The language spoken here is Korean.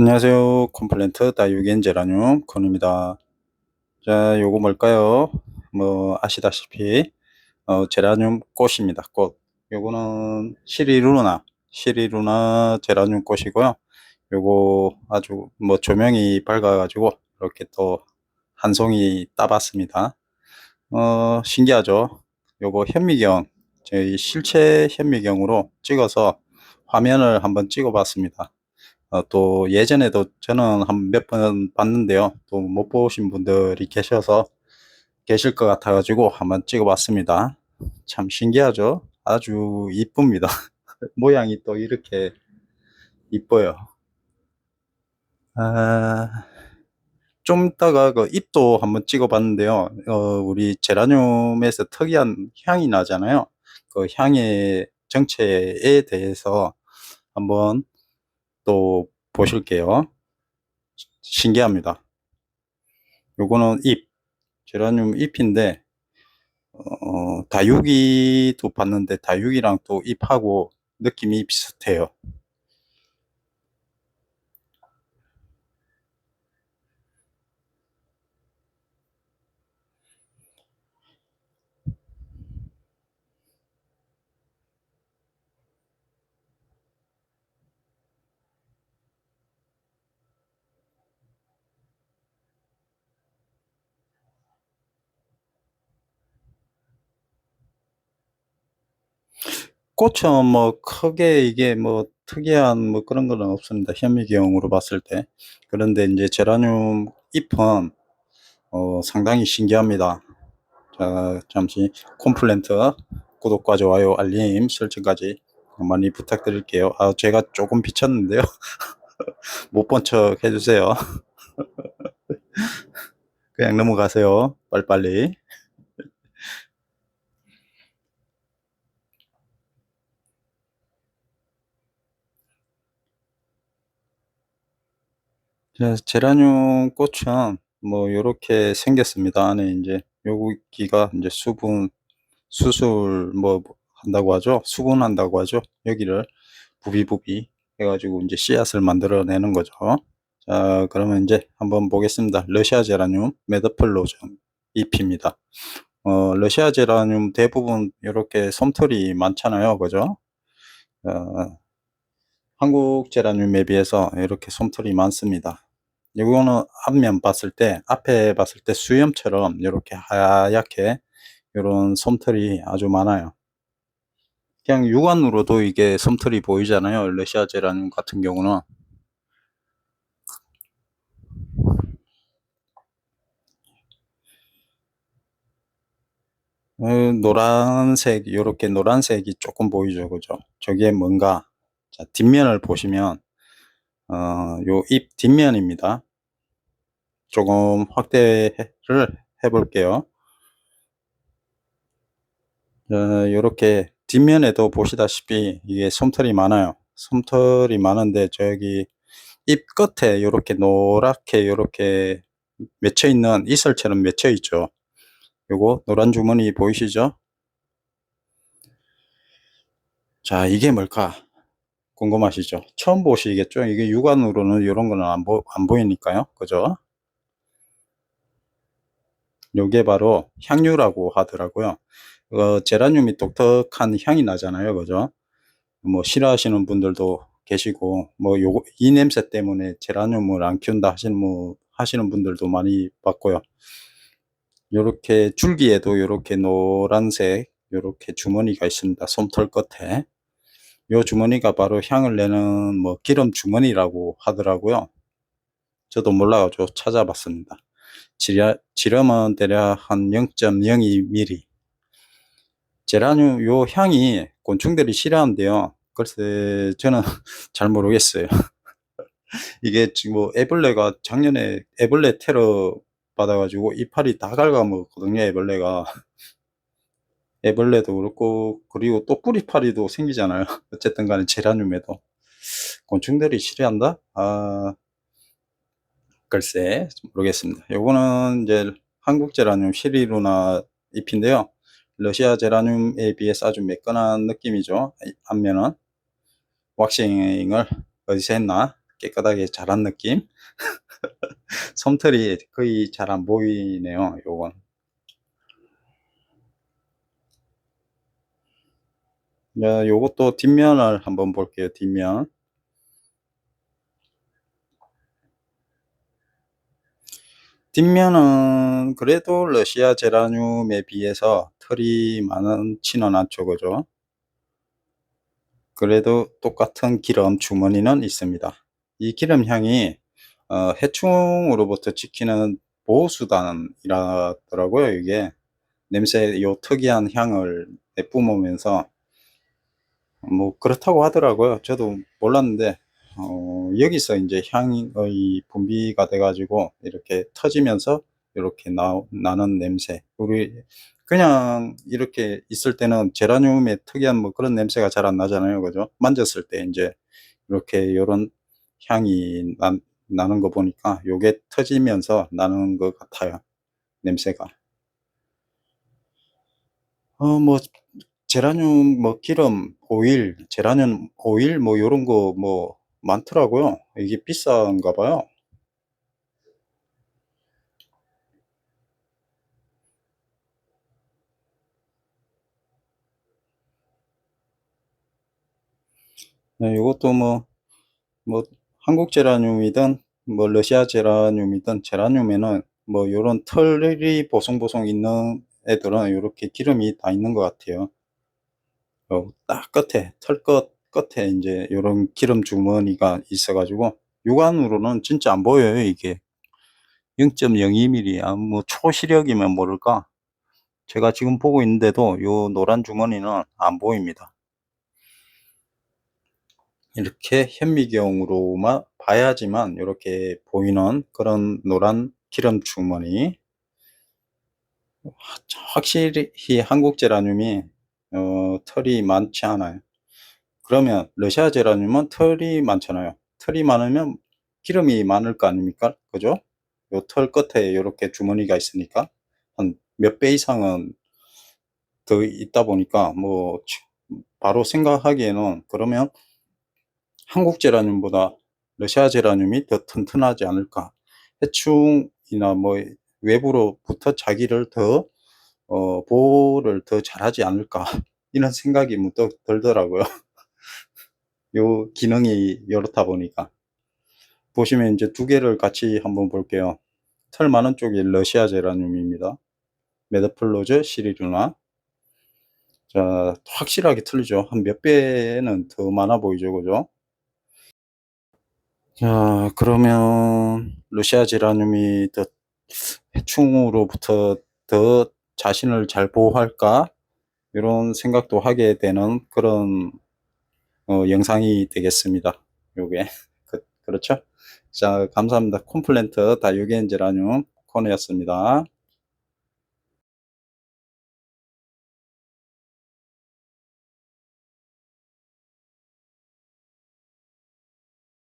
안녕하세요. 컴플랜트 다육엔 제라늄 건입니다. 자, 요거 뭘까요? 뭐 아시다시피 어, 제라늄 꽃입니다. 꽃. 요거는 시리루나, 시리루나 제라늄 꽃이고요. 요거 아주 뭐 조명이 밝아가지고 이렇게 또 한 송이 따봤습니다. 어, 신기하죠? 요거 현미경, 저희 실체 현미경으로 찍어서 화면을 한번 찍어봤습니다. 어, 또 예전에도 저는 한 몇 번 봤는데요. 또 못 보신 분들이 계셔서 계실 것 같아 가지고 한번 찍어 봤습니다. 참 신기하죠? 아주 이쁩니다. 모양이 또 이렇게 이뻐요. 아, 좀 이따가 그 잎도 한번 찍어 봤는데요. 어, 우리 제라늄에서 특이한 향이 나잖아요. 그 향의 정체에 대해서 한번 또 보실게요. 신기합니다. 요거는 잎, 제라늄 잎인데, 어, 다육이도 봤는데 다육이랑 또 잎하고 느낌이 비슷해요. 꽃은 뭐 크게 이게 뭐 특이한 뭐 그런 거는 없습니다. 현미경으로 봤을 때. 그런데 이제 제라늄 잎은 어, 상당히 신기합니다. 자, 잠시 콤플랜트 구독과 좋아요, 알림 설정까지 많이 부탁드릴게요. 아, 제가 조금 비쳤는데요. 못 본 척 해주세요. 그냥 넘어가세요. 빨리빨리. 자, 제라늄 꽃은 뭐 요렇게 생겼습니다. 안에 이제 여기가 이제 수분 수술 뭐 한다고 하죠. 수분한다고 하죠. 여기를 부비부비 해 가지고 이제 씨앗을 만들어 내는 거죠. 자, 그러면 이제 한번 보겠습니다. 러시아 제라늄 메드플로즘 잎입니다. 어, 러시아 제라늄 대부분 이렇게 솜털이 많잖아요. 그죠? 어, 한국 제라늄에 비해서 이렇게 솜털이 많습니다. 이거는 앞면 봤을 때, 앞에 봤을 때 수염처럼 이렇게 하얗게 이런 솜털이 아주 많아요. 그냥 육안으로도 이게 솜털이 보이잖아요. 러시아 제라늄 같은 경우는. 어, 노란색, 이렇게 노란색이 조금 보이죠. 그죠? 저게 뭔가, 자, 뒷면을 보시면, 어, 요잎 뒷면입니다. 조금 확대를 해 볼게요. 어, 이렇게 뒷면에도 보시다시피 이게 솜털이 많아요. 솜털이 많은데 저기 잎 끝에 이렇게 노랗게 이렇게 맺혀 있는 이슬처럼 맺혀 있죠. 요거 노란 주머니 보이시죠? 자, 이게 뭘까? 궁금하시죠? 처음 보시겠죠? 이게 육안으로는 이런 거는 안, 보, 안 보이니까요. 그죠? 요게 바로 향유라고 하더라고요. 어, 제라늄이 독특한 향이 나잖아요. 그죠? 뭐 싫어하시는 분들도 계시고 뭐 요거 이 냄새 때문에 제라늄을 안 키운다 하시는 뭐 하시는 분들도 많이 봤고요. 요렇게 줄기에도 요렇게 노란색 요렇게 주머니가 있습니다. 솜털 끝에. 요 주머니가 바로 향을 내는 뭐 기름 주머니라고 하더라고요. 저도 몰라가지고 찾아봤습니다. 지름은 대략 한 0.02mm. 제라늄 요 향이 곤충들이 싫어한대요. 글쎄 저는 잘 모르겠어요. 이게 지금 뭐 애벌레가 작년에 애벌레 테러 받아가지고 이파리 다 갉아먹었거든요. 애벌레가. 애벌레도 그렇고 그리고 또 뿌리파리도 생기잖아요. 어쨌든 간에 제라늄에도 곤충들이 싫어한다? 아 글쎄 모르겠습니다. 요거는 이제 한국 제라늄 시리루나 잎인데요. 러시아 제라늄에 비해서 아주 매끈한 느낌이죠. 앞면은 왁싱을 어디서 했나 깨끗하게 자란 느낌? 솜털이 거의 잘 안 보이네요, 요건. 자, 요것도 뒷면을 한번 볼게요, 뒷면. 뒷면은 그래도 러시아 제라늄에 비해서 털이 많지는 않죠, 그죠? 그래도 똑같은 기름 주머니는 있습니다. 이 기름 향이 어, 해충으로부터 지키는 보호수단이라더라고요, 이게. 냄새, 요 특이한 향을 내뿜으면서, 뭐, 그렇다고 하더라고요. 저도 몰랐는데, 어, 여기서 이제 향의 분비가 돼가지고, 이렇게 터지면서, 이렇게 나, 나는 냄새. 우리, 그냥 이렇게 있을 때는 제라늄의 특이한 뭐 그런 냄새가 잘 안 나잖아요. 그죠? 만졌을 때 이제, 이렇게 요런 향이 나, 나는 거 보니까 요게 터지면서 나는 것 같아요. 냄새가. 어, 뭐, 제라늄, 뭐, 기름, 오일, 제라늄 오일, 뭐, 요런 거, 뭐, 많더라고요. 이게 비싼가 봐요. 네, 요것도 뭐, 뭐, 한국 제라늄이든, 뭐, 러시아 제라늄이든, 제라늄에는 뭐, 요런 털이 보송보송 있는 애들은 요렇게 기름이 다 있는 것 같아요. 어, 딱 끝에, 털 끝, 끝에 이제 요런 기름 주머니가 있어가지고, 육안으로는 진짜 안 보여요, 이게. 0.02mm, 아, 뭐, 초시력이면 모를까? 제가 지금 보고 있는데도 요 노란 주머니는 안 보입니다. 이렇게 현미경으로만 봐야지만 이렇게 보이는 그런 노란 기름 주머니. 확실히 한국 제라늄이 어, 털이 많지 않아요. 그러면 러시아 제라늄은 털이 많잖아요. 털이 많으면 기름이 많을 거 아닙니까? 그죠? 요 털 끝에 이렇게 주머니가 있으니까 한 몇 배 이상은 더 있다 보니까 뭐 바로 생각하기에는 그러면 한국 제라늄보다 러시아 제라늄이 더 튼튼하지 않을까. 해충이나 뭐 외부로부터 자기를 더 어, 보호를 더 잘하지 않을까 이런 생각이 문득 들더라고요. 요 기능이 이렇다 보니까 보시면 이제 두 개를 같이 한번 볼게요. 털 많은 쪽이 러시아 제라늄입니다. 메드플로즈 시리루나 자 확실하게 틀리죠. 한 몇 배는 더 많아 보이죠, 그죠? 자 그러면 러시아 제라늄이 더 해충으로부터 더 자신을 잘 보호할까 이런 생각도 하게 되는 그런 어, 영상이 되겠습니다. 요게 그, 그렇죠? 자 감사합니다. 콤플랜트 다유겐 제라늄 코너였습니다.